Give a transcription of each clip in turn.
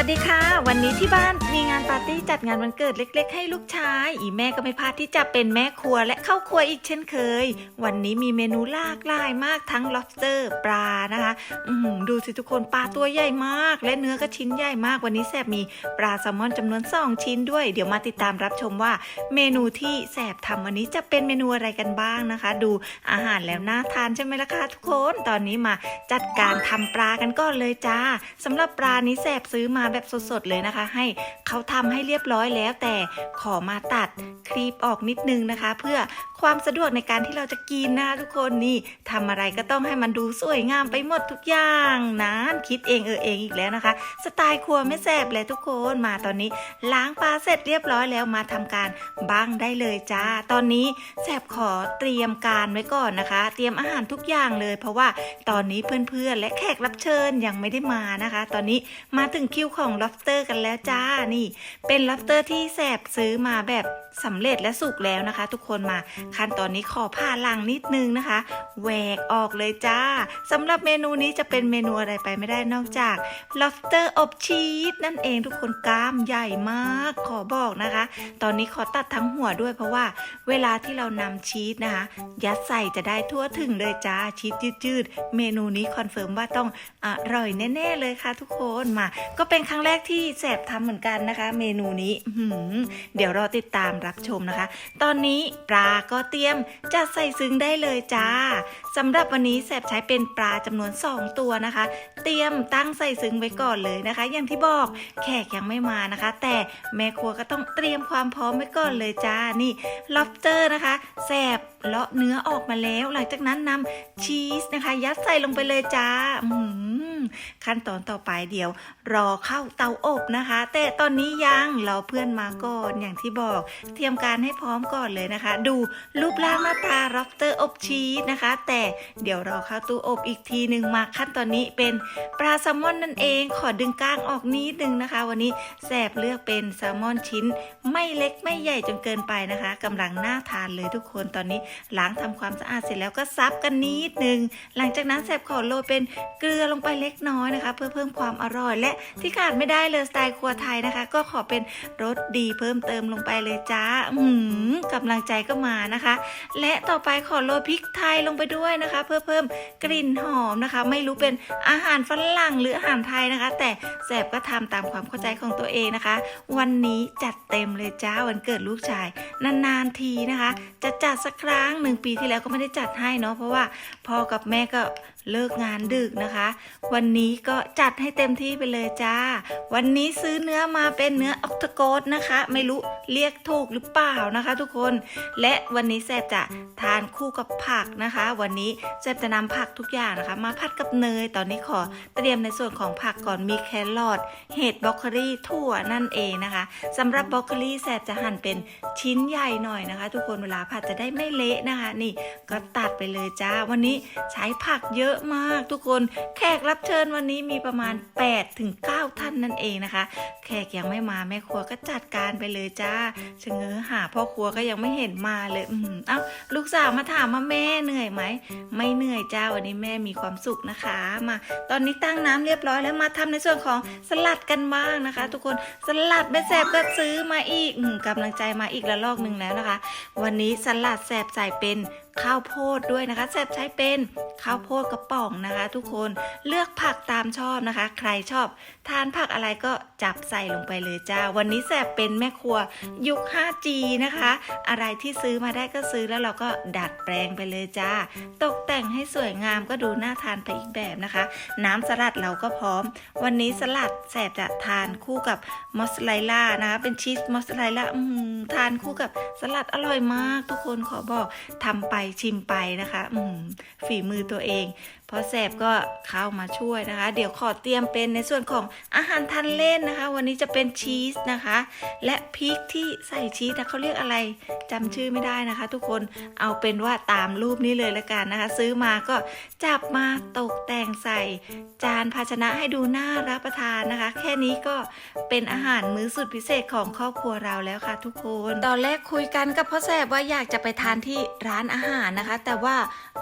วัสดีค่ะ วันนี้ที่บ้านมีงานปาร์ตี้จัดงานวันเกิดเล็ก ๆ ให้ลูกชาย อีแม่ก็ไม่พลาดที่จะเป็นแม่ครัวและเข้าครัวอีกเช่นเคย วันนี้มีเมนูหลากหลายมากทั้ง lobster ปลานะคะอือดูสิทุกคนปลาตัวใหญ่มาก และเนื้อก็ชิ้นใหญ่มากวันนี้แสบมีปลาแซลมอนจำนวน 2 ชิ้นด้วย เดี๋ยวมาติดตามรับชมว่า เมนูที่แสบทำวันนี้จะเป็นเมนูอะไรกันบ้างนะคะ ดูอาหารแล้วน่าทานใช่ไหมล่ะคะทุกคนตอนนี้มาจัดการทำปลากันก่อนเลยจ้าสำหรับปลานี้แสบซื้อมาแบบสดๆเลยนะคะ ให้เขาทำให้เรียบร้อยแล้วแต่ขอมาตัดครีบออกนิดนึงนะคะ เพื่อความสะดวกในการที่เราจะกินนะคะทุกคนนี่ทำอะไรก็ต้องให้มันดูสวยงามไปหมดทุกอย่างนะคิดเองเออเองอีกแล้วนะคะ สไตล์ครัวไม่แสบเลยทุกคนมาตอนนี้ ล้างปลาเสร็จเรียบร้อยแล้วมาทำการบ้างได้เลยจ้า ตอนนี้แสบขอเตรียมการไว้ก่อนนะคะ เตรียมอาหารทุกอย่างเลย เพราะว่าตอนนี้เพื่อนๆและแขกรับเชิญยังไม่ได้มานะคะ ตอนนี้มาถึงคิวของ lobster กันแล้วจ้านี่ เป็น lobster ที่แสบซื้อมาแบบสำเร็จและสุกแล้วนะคะ ทุกคนมาขั้นตอนนี้ขอผ่าลังนิดนึงนะคะแหวกออกเลยจ้าสำหรับเมนูนี้จะเป็นเมนูอะไรไปไม่ได้นอกจาก lobster อบชีสนั่นเองทุกคนกล้ามใหญ่มากขอบอกนะคะ ตอนนี้ขอตัดทั้งหัวด้วยเพราะว่าเวลาที่เรานำชีสนะคะ ยัดใส่จะได้ทั่วถึงเลยจ้าชีสยืดๆเมนูนี้คอนเฟิร์มว่าต้องอร่อยแน่ๆเลยค่ะ ทุกคนมา ก็เป็นครั้งแรกที่แสบทำเหมือนกันนะคะ เมนูนี้เดี๋ยวรอติดตามรับชมนะคะ ตอนนี้ปลาก็เตรียมจัดใส่ซึ้งได้เลยจ้าสำหรับวันนี้แสบใช้เป็นปลาจำนวน 2 ตัวนะคะ เตรียมตั้งใส่ซึ้งไว้ก่อนเลยนะคะ อย่างที่บอกแขกยังไม่มานะคะ แต่แม่ครัวก็ต้องเตรียมความพร้อมไว้ก่อนเลยจ้านี่ lobster นะคะแสบเลาะเนื้อออกมาแล้ว หลังจากนั้นนำชีสนะคะ ยัดใส่ลงไปเลยจ้าอืขั้นตอนต่อไปเดี๋ยว รอเข้าเตาอบนะคะ แต่ตอนนี้ยังรอเพื่อนมาก่อนอย่างที่บอกเตรียมการให้พร้อมก่อนเลยนะคะ ดูรูปร่างหน้าตา lobster อบชีสนะคะ แต่เดี๋ยวรอเข้าตู้อบอีกทีหนึ่งมาขั้นตอนนี้เป็นปลาแซลมอนนั่นเอง ขอดึงก้างออกนิดนึงนะคะ วันนี้แสบเลือกเป็นแซลมอนชิ้น ไม่เล็กไม่ใหญ่จนเกินไปนะคะกำลังน่าทานเลยทุกคนตอนนี้ล้างทำความสะอาดเสร็จแล้วก็ซับกันนิดนึงหลังจากนั้นแสบขอโรยเป็นเกลือลงไปเล็กน้อยนะคะ เพื่อเพิ่มความอร่อยและที่ขาดไม่ได้เลยสไตล์ครัวไทยนะคะ ก็ขอเป็นรสดีเพิ่มเติมลงไปเลยจ้าอืมกำลังใจก็มานะคะ และต่อไปขอโรยพริกไทยลงไปด้วยนะคะ เพื่อเพิ่มกลิ่นหอมนะคะ ไม่รู้เป็นอาหารฝรั่งหรืออาหารไทยนะคะ แต่แสบก็ทำตามความเข้าใจของตัวเองนะคะ วันนี้จัดเต็มเลยจ้าวันเกิดลูกชาย นานๆทีนะคะ จะจัดสักครั้งหนึ่งปีที่แล้วก็ไม่ได้จัดให้เนาะเพราะว่าพ่อกับแม่ก็เลิกงานดึกนะคะ วันนี้ก็จัดให้เต็มที่ไปเลยจ้า วันนี้ซื้อเนื้อมาเป็นเนื้อออกตโกสนะคะ ไม่รู้เรียกถูกหรือเปล่านะคะ ทุกคน และวันนี้แซบจะทานคู่กับผักนะคะ วันนี้แซบจะนำผักทุกอย่างนะคะ มาผัดกับเนย ตอนนี้ขอเตรียมในส่วนของผักก่อนมีแครอทเห็ดบรอกโคลีถั่วนั่นเองนะคะสำหรับบรอกโคลีแซบจะหั่นเป็นชิ้นใหญ่หน่อยนะคะ ทุกคนเวลาผัดจะได้ไม่เละนะคะ นี่ก็ตัดไปเลยจ้า วันนี้ใช้ผักเยอะอะมากทุกคน แขกรับเชิญวันนี้มีประมาณ8ถึง9ท่านนั่นเองนะคะ แขกยังไม่มาแม่ครัวก็จัดการไปเลยจ้าชะเง้อหาพ่อครัวก็ยังไม่เห็นมาเลย อืมเอ้าลูกสาวมาถามว่าแม่เหนื่อยไหม ไม่เหนื่อยจ้าวันนี้แม่มีความสุขนะคะ มา ตอนนี้ตั้งน้ำเรียบร้อยแล้วมาทำในส่วนของสลัดกันบ้างนะคะ ทุกคนสลัดแม่แสบก็ซื้อมาอีกอมกำลังใจมาอีกระลอกหนึ่งแล้วนะคะ วันนี้สลัดแสบใส่เป็น ข้าวโพดด้วยนะคะแสบใช้เป็นข้าวโพดกระป๋องนะคะ ทุกคนเลือกผักตามชอบนะคะ ใครชอบ ทานผักอะไรก็จับใส่ลงไปเลยจ้า วันนี้แสบเป็นแม่ครัวยุค 5G นะคะ อะไรที่ซื้อมาได้ก็ซื้อแล้วเราก็ดัดแปลงไปเลยจ้า ตกแต่งให้สวยงามก็ดูน่าทานไปอีกแบบนะคะ น้ำสลัดเราก็พร้อม วันนี้สลัดแสบจะทานคู่กับมอสซาเรลล่านะคะเป็นชีสมอสซาเรลล่าอืมทานคู่กับสลัดอร่อยมาก ทุกคนขอบอกทำไปชิมไปนะคะฝีมือตัวเองพอแสบก็เข้ามาช่วยนะคะ เดี๋ยวขอเตรียมเป็นในส่วนของอาหารทานเล่นนะคะ วันนี้จะเป็นชีสนะคะ และพริกที่ใส่ชีสนะเขาเรียกอะไรจำชื่อไม่ได้นะคะ ทุกคนเอาเป็นว่าตามรูปนี้เลยละกันนะคะ ซื้อมาก็จับมาตกแต่งใส่ จานภาชนะให้ดูน่ารับประทานนะคะ แค่นี้ก็เป็นอาหารมื้อสุดพิเศษของครอบครัวเราแล้วค่ะ ทุกคน ตอนแรกคุยกันกับพ่อแสบว่าอยากจะไปทานที่ร้านอาหารารนะคะ แต่ว่า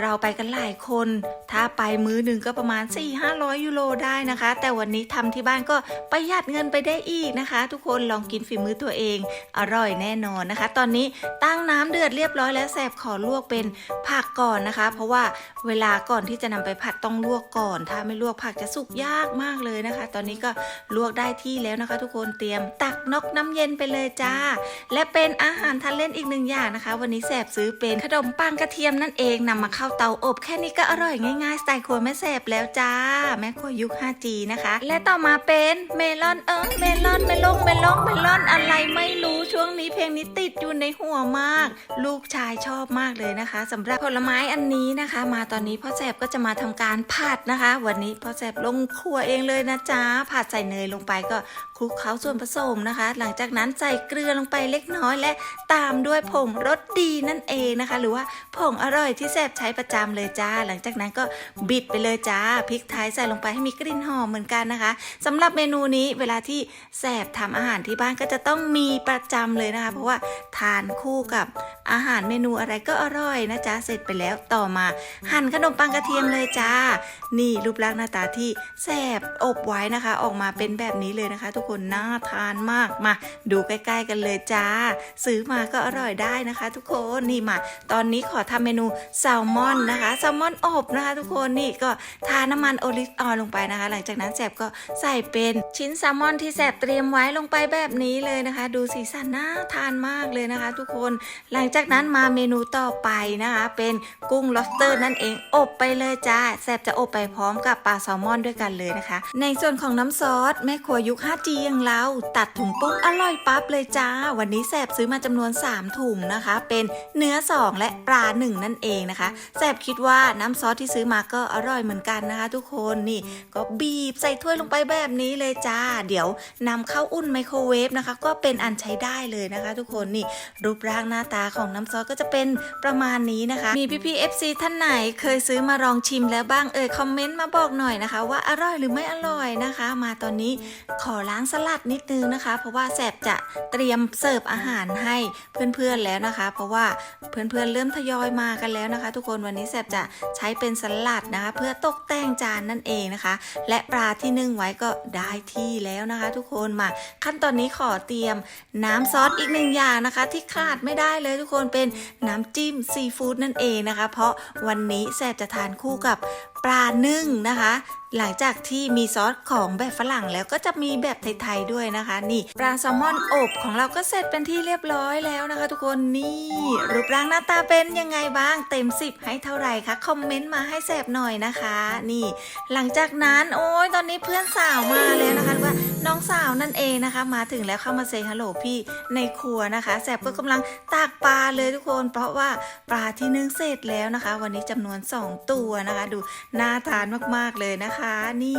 เราไปกันหลายคน ถ้าไปมื้อหนึ่งก็ประมาณ 4-500 ยูโรได้นะคะ แต่วันนี้ทำที่บ้านก็ประหยัดเงินไปได้อีกนะคะ ทุกคนลองกินฝีมือตัวเอง อร่อยแน่นอนนะคะ ตอนนี้ตั้งน้ำเดือดเรียบร้อยแล้วแสบขอลวกเป็นผักก่อนนะคะ เพราะว่าเวลาก่อนที่จะนำไปผัดต้องลวกก่อน ถ้าไม่ลวกผักจะสุกยากมากเลยนะคะ ตอนนี้ก็ลวกได้ที่แล้วนะคะ ทุกคนเตรียมตักนกน้ำเย็นไปเลยจ้า และเป็นอาหารทานเล่นอีกหนึ่งอย่างนะคะ วันนี้แสบซื้อเป็นขนมปังกระเทียมนั่นเองนำมาเข้าเตาอบแค่นี้ก็อร่อยง่ายๆสไตล์ครัวแม่แสบแล้วจ้า แม่ครัวยุค 5G นะคะ และต่อมาเป็นเมลอนเออเมลอนเมลงเมลงเมลอนอะไรไม่รู้ช่วงนี้เพลงนี้ติดอยู่ในหัวมาก ลูกชายชอบมากเลยนะคะสำหรับผลไม้อันนี้นะคะ มาตอนนี้พ่อแสบก็จะมาทำการผัดนะคะ วันนี้พ่อแสบลงครัวเองเลยนะจ๊ะผัดใส่เนยลงไปก็คลุกเคล้าส่วนผสมนะคะ หลังจากนั้นใส่เกลือลงไปเล็กน้อยและตามด้วยผงรสดีนั่นเองนะคะ หรือว่าผงอร่อยที่แสบใช้ประจำเลยจ้า หลังจากนั้นก็บิดไปเลยจ้าพริกไทยใส่ลงไปให้มีกลิ่นหอมเหมือนกันนะคะสำหรับเมนูนี้เวลาที่แสบทำอาหารที่บ้านก็จะต้องมีประจำเลยนะคะ เพราะว่าทานคู่กับอาหารเมนูอะไรก็อร่อยนะจ๊ะเสร็จไปแล้วต่อมา หั่นขนมปังกระเทียมเลยจ้า นี่รูปร่างหน้าตาที่แสบอบไว้นะคะ ออกมาเป็นแบบนี้เลยนะคะ ทุกคนน่าทานมากมา ดูใกล้ ๆ กันเลยจ้า ซื้อมาก็อร่อยได้นะคะ ทุกคนนี่มา ตอนนี้ขอทำเมนูแซลมอนนะคะแซลมอนอบนะคะทุกคนนี่ก็ทาน้ำมันโอลิฟออยล์ลงไปนะคะ หลังจากนั้นแสบก็ใส่เป็นชิ้นแซลมอนที่แสบเตรียมไว้ลงไปแบบนี้เลยนะคะ ดูสีสันน่าทานมากเลยนะคะ ทุกคนหลังจากนั้นมาเมนูต่อไปนะคะ เป็นกุ้ง lobster นั่นเองอบไปเลยจ้าแสบจะอบไปพร้อมกับปลาแซลมอนด้วยกันเลยนะคะ ในส่วนของน้ำซอสแม่ครัวยุค 5G อย่างเราตัดถุงปุ๊บอร่อยปั๊บเลยจ้า วันนี้แสบซื้อมาจำนวน 3 ถุงนะคะ เป็นเนื้อ 2 และปลา1 นั่นเองนะคะแสบคิดว่าน้ำซอสที่ซื้อมาก็อร่อยเหมือนกันนะคะ ทุกคนนี่ก็บีบใส่ถ้วยลงไปแบบนี้เลยจ้า เดี๋ยวนำเข้าอุ่นไมโครเวฟนะคะ ก็เป็นอันใช้ได้เลยนะคะ ทุกคนนี่รูปร่างหน้าตาของน้ำซอสก็จะเป็นประมาณนี้นะคะ มีพี่พี่ FC ท่านไหนเคยซื้อมาลองชิมแล้วบ้างเอ่ยคอมเมนต์มาบอกหน่อยนะคะ ว่าอร่อยหรือไม่อร่อยนะคะ มาตอนนี้ขอล้างสลัดนิดนึงนะคะ เพราะว่าแสบจะเตรียมเสิร์ฟอาหารให้เพื่อนๆแล้วนะคะ เพราะว่าเพื่อนๆเริ่มทยอยมากันแล้วนะคะ ทุกคนวันนี้แสบจะใช้เป็นสลัดนะคะ เพื่อตกแต่งจานนั่นเองนะคะ และปลาที่นึ่งไว้ก็ได้ที่แล้วนะคะ ทุกคนมา ขั้นตอนนี้ขอเตรียมน้ำซอสอีกหนึ่งอย่างนะคะ ที่ขาดไม่ได้เลยทุกคนเป็นน้ำจิ้มซีฟู้ดนั่นเองนะคะ เพราะวันนี้แสบจะทานคู่กับ ปลานึ่งนะคะ หลังจากที่มีซอสของแบบฝรั่งแล้วก็จะมีแบบไทยๆด้วยนะคะ นี่ปลาแซลมอนอบของเราก็เสร็จเป็นที่เรียบร้อยแล้วนะคะ ทุกคนนี่รูปร่างหน้าตาเป็นยังไงบ้างเต็ม 10 ให้เท่าไหร่คะคอมเมนต์มาให้แสบหน่อยนะคะ นี่ หลังจากนั้นโอ้ยตอนนี้เพื่อนสาวมาแล้วนะคะว่าน้องสาวนั่นเองนะคะ มาถึงแล้วเข้ามาเซฮัลโหลพี่ในครัวนะคะแสบก็กำลังตากปลาเลยทุกคน เพราะว่าปลาที่นึ่งเสร็จแล้วนะคะ วันนี้จำนวน 2 ตัวนะคะ ดูน่าทานมากๆเลยนะคะ นี่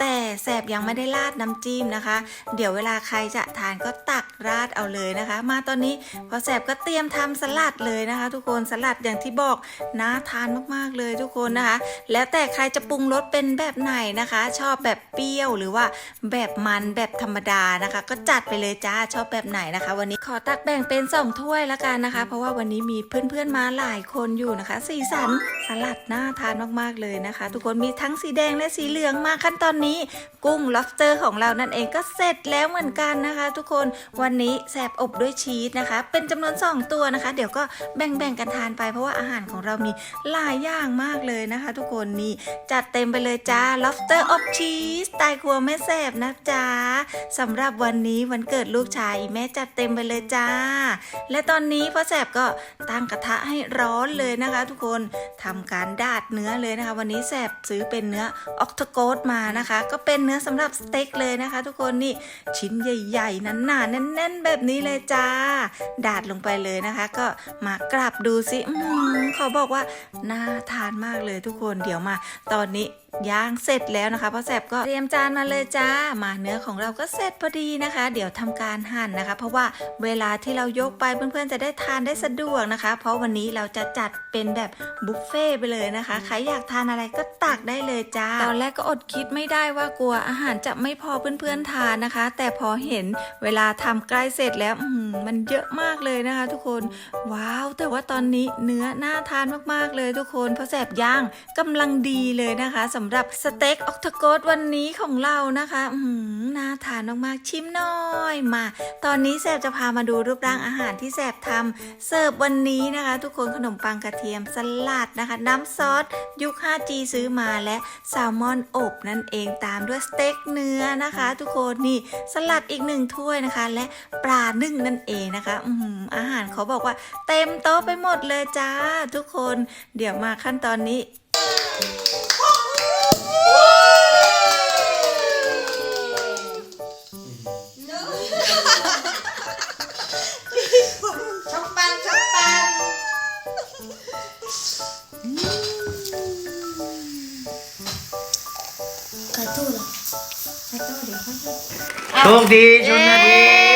แต่แสบยังไม่ได้ราดน้ำจิ้มนะคะ เดี๋ยวเวลาใครจะทานก็ตักราดเอาเลยนะคะ มาตอนนี้พอแสบก็เตรียมทำสลัดเลยนะคะ ทุกคนสลัดอย่างที่บอกน่าทานมากๆเลยทุกคนนะคะ แล้วแต่ใครจะปรุงรสเป็นแบบไหนนะคะ ชอบแบบเปรี้ยวหรือว่าแบบมันแบบธรรมดานะคะ ก็จัดไปเลยจ้าชอบแบบไหนนะคะ วันนี้ขอตักแบ่งเป็นสองถ้วยละกันนะคะ เพราะว่าวันนี้มีเพื่อนๆมาหลายคนอยู่นะคะ สีสันสลัดน่าทานมากๆเลยนะคะ ทุกคนมีทั้งสีแดงและสีเหลืองมาขั้นตอนนี้ กุ้ง lobster ของเรานั่นเองก็เสร็จแล้วเหมือนกันนะคะ ทุกคนวันนี้แสบอบด้วยชีสนะคะ เป็นจำนวน 2 ตัวนะคะ เดี๋ยวก็แบ่งๆกันทานไปเพราะว่าอาหารของเรามีหลายอย่างมากเลยนะคะ ทุกคนนี่จัดเต็มไปเลยจ้า lobster อบชีสตายครัวแม่แสบนะจ๊ะสำหรับวันนี้วันเกิดลูกชายแม่จัดเต็มไปเลยจ้า และตอนนี้พ่อแสบก็ตั้งกระทะให้ร้อนเลยนะคะ ทุกคนทำการดาดเนื้อเลยนะคะ วันนี้แสบซื้อเป็นเนื้อออกทโกสมานะคะ ก็เป็นเนื้อสำหรับสเต็กเลยนะคะ ทุกคนนี่ชิ้นใหญ่ๆหนาๆแน่น ๆ แบบนี้เลยจ้า ดาดลงไปเลยนะคะ ก็มากราบดูสิอืมเขาบอกว่าน่าทานมากเลยทุกคนเดี๋ยวมา ตอนนี้ ย่างเสร็จแล้วนะคะพ่อแสบก็เตรียมจานมาเลยจ้า มาเนื้อของเราก็เสร็จพอดีนะคะ เดี๋ยวทำการหั่นนะคะ เพราะว่าเวลาที่เรายกไปเพื่อนๆจะได้ทานได้สะดวกนะคะ เพราะวันนี้เราจะจัดเป็นแบบบุฟเฟ่ไปเลยนะคะ ใครอยากทานอะไรก็ตักได้เลยจ้า ตอนแรกก็อดคิดไม่ได้ว่ากลัวอาหารจะไม่พอเพื่อนๆทานนะคะ แต่พอเห็นเวลาทำใกล้เสร็จแล้วมันเยอะมากเลยนะคะ ทุกคน ว้าว แต่ว่าตอนนี้เนื้อน่าทานมากๆเลยทุกคนพราะแสบย่างกำลังดีเลยนะคะสำำหรับสเต็กออกทโกสวันนี้ของเรานะคะอือหือน่าทานมากๆ ชิมหน่อยมา ตอนนี้แสบจะพามาดูรูปร่างอาหารที่แสบทำเสิร์ฟวันนี้นะคะ ทุกคนขนมปังกระเทียมสลัดนะคะ น้ำซอส ยุค 5G ซื้อมาและแซลมอนอบนั่นเองตามด้วยสเต็กเนื้อนะคะ ทุกคนนี่สลัดอีกหนึ่งถ้วยนะคะ และปลานึ่งนั่นเองนะคะอือาหารเขาบอกว่าเต็มโต๊ะไปหมดเลยจ้า ทุกคน เดี๋ยวมาขั้นตอนนี้ กระตู้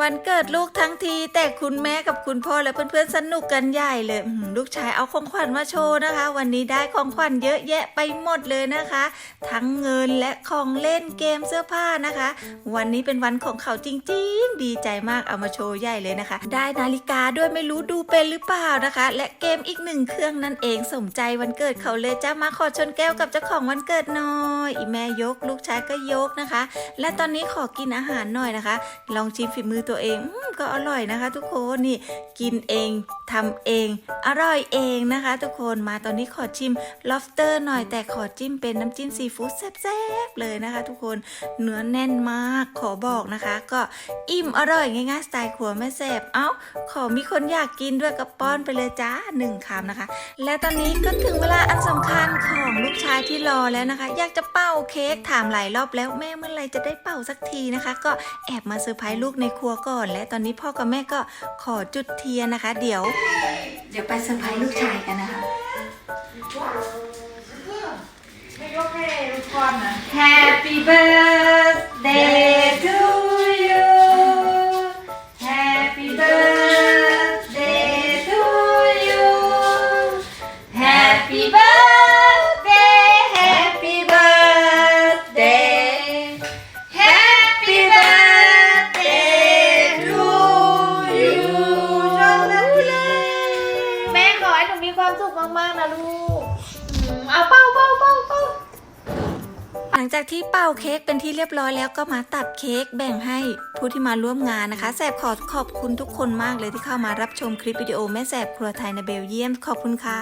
วันเกิดลูกทั้งที แต่คุณแม่กับคุณพ่อและเพื่อนๆสนุกกันใหญ่เลยลูกชายเอาของขวัญมาโชว์นะคะ วันนี้ได้ของขวัญเยอะแยะไปหมดเลยนะคะ ทั้งเงินและของเล่นเกมเสื้อผ้านะคะ วันนี้เป็นวันของเขาจริงๆ ดีใจมากเอามาโชว์ใหญ่เลยนะคะ ได้นาฬิกาด้วยไม่รู้ดูเป็นหรือเปล่านะคะ และเกมอีกหนึ่งเครื่องนั่นเองสมใจวันเกิดเขาเลยจ้ามาขอชนแก้วกับเจ้าของวันเกิดหน่อยอีแม่ยก ลูกชายก็ยกนะคะ และตอนนี้ขอกินอาหารหน่อยนะคะ ลองชิมฝีมือตัวเองอก็อร่อยนะคะ ทุกคนนี่กินเองทำเอง อร่อยเองนะคะ ทุกคนมาตอนนี้ขอชิม lobster หน่อยแต่ขอจิ้มเป็นน้ำจิ้มซีฟู้ดแซ่บๆเลยนะคะ ทุกคนเนื้อแน่นมากขอบอกนะคะ ก็อิ่มอร่อยง่ายๆสไตล์ครัวแม่แซ่บเอ้า ขอมีคนอยากกินด้วยก็ป้อนไปเลยจ้าหนึ่งคำนะคะ และตอนนี้ก็ถึงเวลาอันสำคัญของลูกชายที่รอแล้วนะคะ อยากจะเป่าเค้กถามหลายรอบแล้วแม่เมื่อไหรจะได้เป่าสักทีนะคะ ก็แอบมาเซอร์ไพรส์ลูกในครัวก่อน และตอนนี้พ่อกับแม่ก็ขอจุดเทียนนะคะ เดี๋ยว เดี๋ยวไปเซอร์ไพรส์ลูกชายกันนะคะไม่ยกให้ลูกบอลนะ Happy birthday to ลังจากที่เป่าเค้กเป็นที่เรียบร้อยแล้วก็มาตัดเค้กแบ่งให้ผู้ที่มาร่วมงานนะคะ แสบขอขอบคุณทุกคนมากเลยที่เข้ามารับชมคลิปวิดีโอแม่แสบครัวไทยในเบลเยียมขอบคุณค่ะ